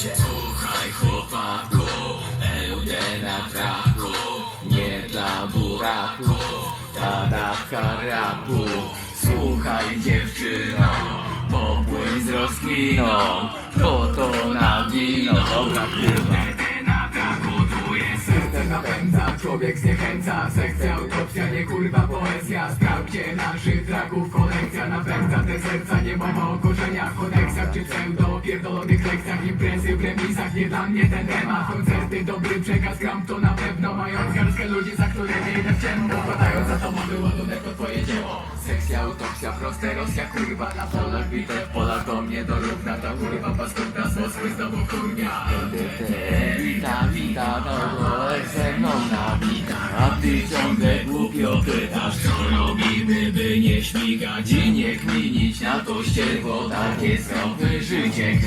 życie Słuchaj chłopaku, pełne na traku Nie dla buraku, ta dawka rapu Słuchaj dziewczyno, popłyń z rozkminą Po to na wino, dobra kurwa. Napędza, człowiek zniechęca. Sekcja, utopia, nie kurwa poezja. Sprawdźcie naszych traków kolekcja Napędza. Te serca, nie mowa o korzeniach Koneksjach czy pseudo Imprezy w remisach, nie dla mnie ten temat. Koncerty, dobry przekaz, gram to na pewno. Mając garstkę ludzi, za którymi idę w ciemno. Wkładając za tobą wyładunek to twoje dzieło. Sekcja, utopia, proste Rosja, kurwa Na polach bitew, Polak do mnie dorówna Ta kurwa paskudna, smosły znowu kurnia Wita, wita, to ze mną nawita A ty ciągle głupio pytasz Co robimy, by nie śmigać I nie kminić. Na to ścierwo Takie stopy życie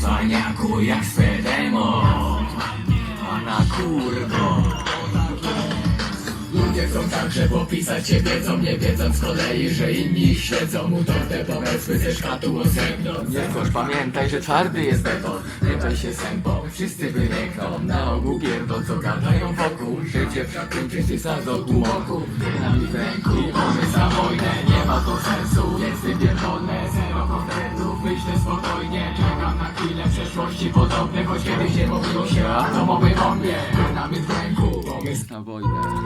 cwaniaku jak swe demo A na kurwo. Ludzie chcą także popisać się wiedzą Nie wiedząc z kolei, że inni śledzą Utopne pomysły ze szkatu o zewnątrz Nie wchodź, pamiętaj, że twardy jest beton Nie czaj się sępą, wszyscy wymiękną Na ogół pierdol, co gadają wokół. Życie w szaku, czy za do gumoku Nami w ręku, pomysł za wojnę. Nie ma to sensu, jest konkretów, myślę spokojnie Czekam na chwilę przeszłości podobne Choć kiedyś nie mówiło się o atomowej bombie Nami w ręku, pomysł na wojnę